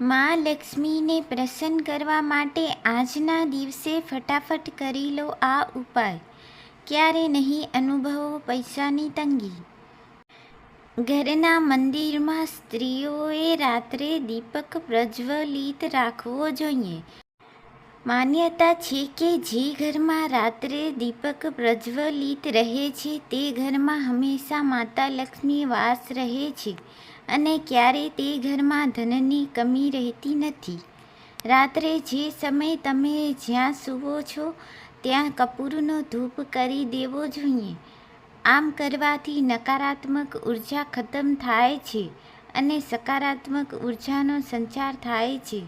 મા લક્ષ્મીને પ્રસન્ન કરવા માટે આજના દિવસે ફટાફટ કરી લો આ ઉપાય. ક્યારે નહીં અનુભવો પૈસાની તંગી. ઘરના મંદિરમાં સ્ત્રીઓએ રાત્રે દીપક પ્રજ્વલિત રાખવો જોઈએ. માન્યતા છે કે જે ઘરમાં રાત્રે દીપક પ્રજ્વલિત રહે છે તે ઘરમાં હંમેશા માતા લક્ષ્મી વાસ રહે છે. અને ક્યારે તે ઘરમાં ધનની કમી રહેતી નથી. રાત્રે જે સમયે તમે જ્યાં સૂવો છો, ત્યાં કપૂરનો ધૂપ કરી દેવો જોઈએ. આમ કરવાથી નકારાત્મક ઊર્જા ખતમ થાય છે અને સકારાત્મક ઉર્જાનો સંચાર થાય છે.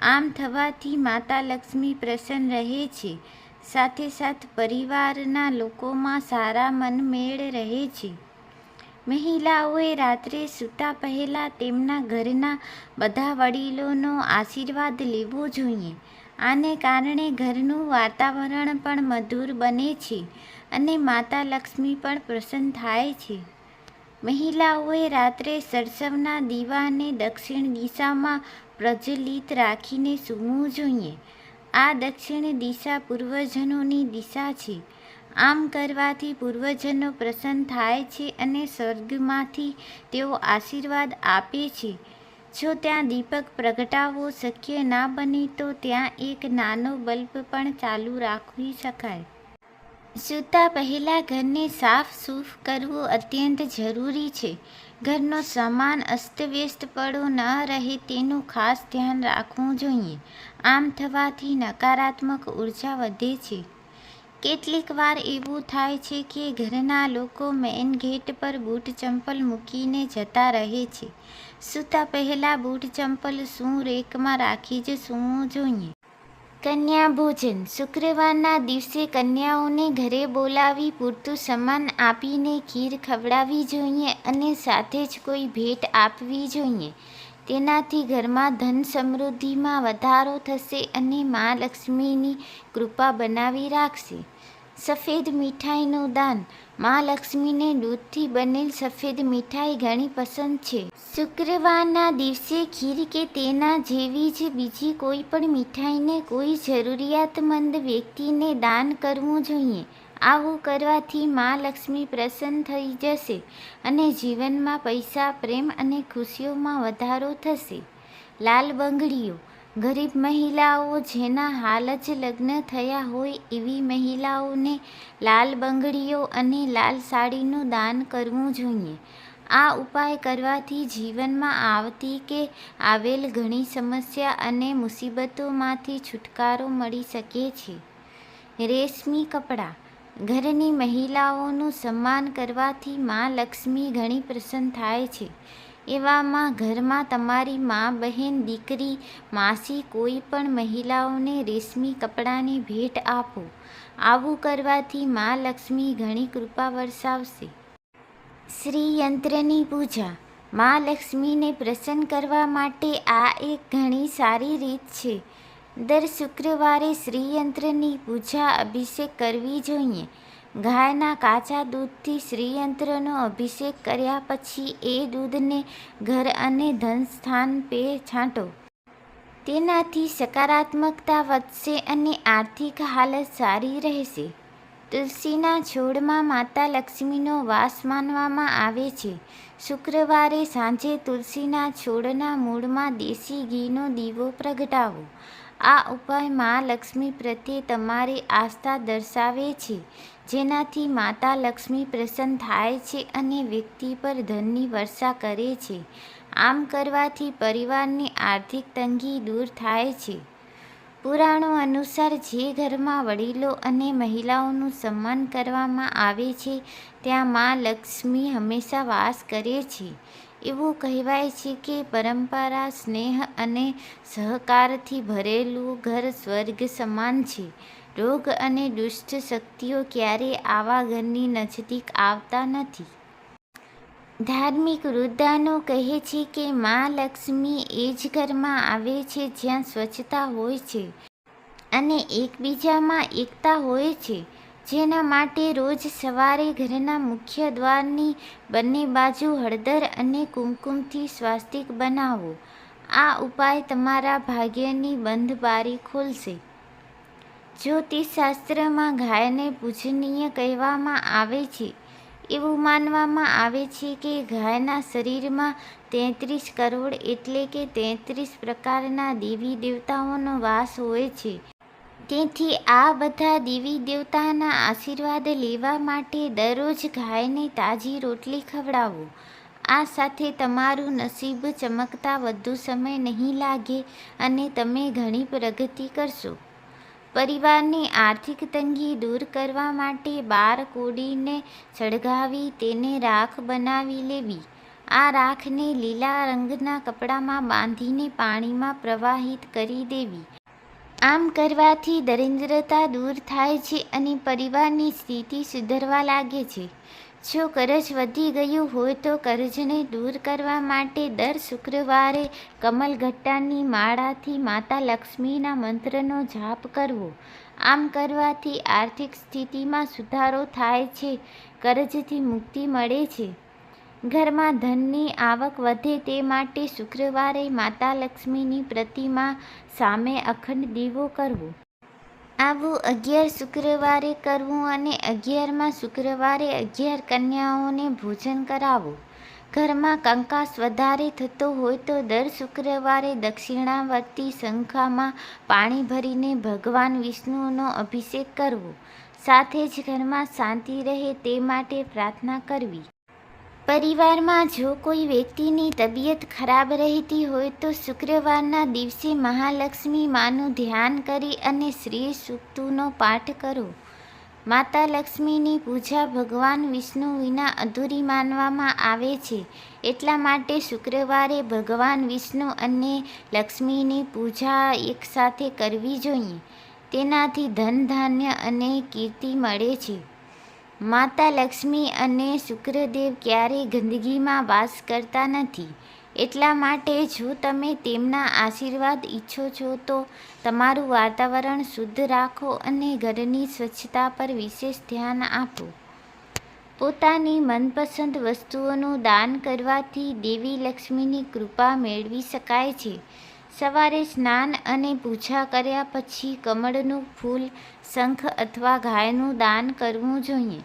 આમ થવાથી માતા લક્ષ્મી પ્રસન્ન રહે છે. સાથે સાથ પરિવારના લોકોમાં સારા મનમેળ રહે છે. મહિલાઓએ રાત્રે સૂતા પહેલાં તેમના ઘરના બધા વડીલોનો આશીર્વાદ લેવો જોઈએ. આને કારણે ઘરનું વાતાવરણ પણ મધુર બને છે અને માતા લક્ષ્મી પણ પ્રસન્ન થાય છે. મહિલાઓએ રાત્રે સરસવના દીવાને દક્ષિણ દિશામાં પ્રજ્વલિત રાખીને સૂવું જોઈએ. આ દક્ષિણ દિશા પૂર્વજનોની દિશા છે. આમ કરવાથી પૂર્વજનો પ્રસન્ન થાય છે અને સ્વર્ગમાંથી તેઓ આશીર્વાદ આપે છે. જો ત્યાં દીપક પ્રગટાવવો શક્ય ના બને તો ત્યાં એક નાનો બલ્બ પણ ચાલુ રાખી શકાય. સૂતા પહેલાં ઘરને સાફ સૂફ કરવું અત્યંત જરૂરી છે. ઘરનો સામાન અસ્તવ્યસ્ત પડો ન રહે તેનું ખાસ ધ્યાન રાખવું જોઈએ. આમ થવાથી નકારાત્મક ઊર્જા વધે છે. કેટલીક વાર એવું થાય છે કે ઘરના લોકો મેઇન ગેટ પર બૂટ ચંપલ મૂકીને જતા રહે છે. સૂતા પહેલાં બૂટ ચંપલ શું રેકમાં રાખી જ સૂવું જોઈએ? કન્યા ભોજન. શુક્રવારના દિવસે કન્યાઓને ઘરે બોલાવી પૂરતું સમાન આપીને ખીર ખવડાવવી જોઈએ અને સાથે જ કોઈ ભેટ આપવી જોઈએ. તેનાથી ઘરમાં ધન સમૃદ્ધિમાં વધારો થશે અને મા લક્ષ્મીની કૃપા બનાવી રાખશે. સફેદ મીઠાઈનું દાન. માં લક્ષ્મીને દૂધથી બનેલ સફેદ મીઠાઈ ઘણી પસંદ છે. શુક્રવારના દિવસે ખીર કે તેના જેવી જ બીજી કોઈ પણ મીઠાઈને કોઈ જરૂરિયાતમંદ વ્યક્તિને દાન કરવું જોઈએ. આવું કરવાથી માં લક્ષ્મી પ્રસન્ન થઈ જશે અને જીવનમાં પૈસા, પ્રેમ અને ખુશીઓમાં વધારો થશે. લાલ બંગડીઓ. ગરીબ મહિલાઓ જેના હાલ જ લગ્ન થયા હોય એવી મહિલાઓને લાલ બંગડીઓ અને લાલ સાડીનું દાન કરવું જોઈએ. આ ઉપાય કરવાથી જીવનમાં આવતી કે આવેલ ઘણી સમસ્યા અને મુસીબતોમાંથી છુટકારો મળી શકે છે. રેશમી કપડાં. ઘરની મહિલાઓનું સન્માન કરવાથી મા લક્ષ્મી ઘણી પ્રસન્ન થાય છે. એવામાં ઘરમાં તમારી મા, બહેન, દીકરી, માસી કોઈ પણ મહિલાઓને રેશમી કપડાની ભેટ આપો. આવું કરવાથી મા લક્ષ્મી ઘણી કૃપા વરસાવશે. શ્રી યંત્રની પૂજા. મા લક્ષ્મીને પ્રસન્ન કરવા માટે આ એક ઘણી સારી રીત છે. દર શુક્રવારે શ્રીયંત્રની પૂજા અભિષેક કરવી જોઈએ. ગાયના કાચા દૂધથી શ્રીયંત્રનો અભિષેક કર્યા પછી એ દૂધને ઘર અને ધનસ્થાન પે છાંટો. તેનાથી સકારાત્મકતા વધશે અને આર્થિક હાલત સારી રહેશે. તુલસીના છોડમાં માતા લક્ષ્મીનો વાસ માનવામાં આવે છે. શુક્રવારે સાંજે તુલસીના છોડના મૂળમાં દેશી ઘીનો દીવો પ્રગટાવો. આ ઉપાય મા લક્ષ્મી પ્રત્યે તમારી આસ્થા દર્શાવે છે. જેનાથી માતા લક્ષ્મી પ્રસન્ન થાય છે અને વ્યક્તિ પર ધનની વર્ષા કરે છે. આમ કરવાથી પરિવારની આર્થિક તંગી દૂર થાય છે. પુરાણો અનુસાર જે ઘરમાં વડીલો અને મહિલાઓનું સન્માન કરવામાં આવે છે ત્યાં મા લક્ષ્મી હંમેશા વાસ કરે છે. એવું કહેવાય છે કે પરંપરા, સ્નેહ અને સહકારથી ભરેલું ઘર સ્વર્ગ સમાન છે. રોગ અને દુષ્ટ શક્તિઓ ક્યારેય આવા ઘરની નજીક આવતા નથી. ધાર્મિક વૃદ્ધાનો કહે છે કે મા લક્ષ્મી એ જ ઘરમાં આવે છે જ્યાં સ્વચ્છતા હોય છે અને એકબીજામાં એકતા હોય છે. જેના માટે રોજ સવારે ઘરના મુખ્ય દ્વારની બંને બાજુ હળદર અને કુમકુમથી સ્વાસ્તિક બનાવો. આ ઉપાય તમારા ભાગ્યની બંધ બારી ખોલશે. જ્યોતિષશાસ્ત્રમાં ગાયને પૂજનીય કહેવામાં આવે છે. એવું માનવામાં આવે છે કે ગાયના શરીરમાં તેત્રીસ કરોડ એટલે કે તેત્રીસ પ્રકારના દેવી દેવતાઓનો વાસ હોય છે. તેથી આ બધા દેવી દેવતાના આશીર્વાદ લેવા માટે દરરોજ ગાયને તાજી રોટલી ખવડાવો. આ સાથે તમારું નસીબ ચમકતા વધુ સમય નહીં લાગે અને તમે ઘણી પ્રગતિ કરશો. પરિવારની આર્થિક તંગી દૂર કરવા માટે બાર કોડીને સળગાવી તેને રાખ બનાવી લેવી. આ રાખને લીલા રંગના કપડામાં બાંધીને પાણીમાં પ્રવાહિત કરી દેવી. આમ કરવાથી દરિદ્રતા દૂર થાય છે અને પરિવારની સ્થિતિ સુધરવા લાગે છે. જો કરજ વધી ગયું હોય તો કરજને દૂર કરવા માટે દર શુક્રવારે કમલઘટ્ટાની માળાથી માતા લક્ષ્મીના મંત્રનો જાપ કરવો. આમ કરવાથી આર્થિક સ્થિતિમાં સુધારો થાય છે, કરજથી મુક્તિ મળે છે. ઘરમાં ધનની આવક વધે તે માટે શુક્રવારે માતા લક્ષ્મીની પ્રતિમા સામે અખંડ દીવો કરવો. આવું અગિયાર શુક્રવારે કરવું અને અગિયારમાં શુક્રવારે અગિયાર કન્યાઓને ભોજન કરાવવું ઘરમાં કંકાસ વધારે થતો હોય તો દર શુક્રવારે દક્ષિણાવર્તી શંખામાં પાણી ભરીને ભગવાન વિષ્ણુનો અભિષેક કરવો. સાથે જ ઘરમાં શાંતિ રહે તે માટે પ્રાર્થના કરવી. પરિવારમાં જો કોઈ વ્યક્તિની તબિયત ખરાબ રહેતી હોય તો શુક્રવારના દિવસે મહાલક્ષ્મી માનું ધ્યાન કરી અને શ્રી સૂક્તુનો પાઠ કરો. માતા લક્ષ્મીની પૂજા ભગવાન વિષ્ણુ વિના અધૂરી માનવામાં આવે છે. એટલા માટે શુક્રવારે ભગવાન વિષ્ણુ અને લક્ષ્મીની પૂજા એકસાથે કરવી જોઈએ. તેનાથી ધન, ધાન્ય અને કીર્તિ મળે છે. માતા લક્ષ્મી અને શુક્રદેવ ક્યારેય ગંદકીમાં વાસ કરતા નથી. એટલા માટે જો તમે તેમના આશીર્વાદ ઈચ્છો છો, તો તમારું વાતાવરણ શુદ્ધ રાખો અને ઘરની સ્વચ્છતા પર વિશેષ ધ્યાન આપો. પોતાની મનપસંદ વસ્તુઓનું દાન કરવાથી દેવી લક્ષ્મીની કૃપા મેળવી શકાય છે. સવારે સ્નાન અને પૂજા કર્યા પછી કમળનું ફૂલ, શંખ અથવા ગાયનું દાન કરવું જોઈએ.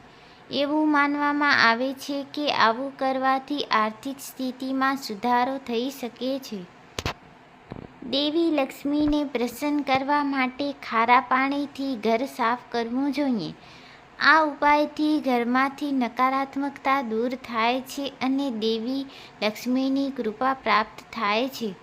એવું માનવામાં આવે છે કે આવું કરવાથી આર્થિક સ્થિતિમાં સુધારો થઈ શકે છે. દેવી લક્ષ્મીને પ્રસન્ન કરવા માટે ખારા પાણીથી ઘર સાફ કરવું જોઈએ. આ ઉપાયથી ઘરમાંથી નકારાત્મકતા દૂર થાય છે અને દેવી લક્ષ્મીની કૃપા પ્રાપ્ત થાય છે.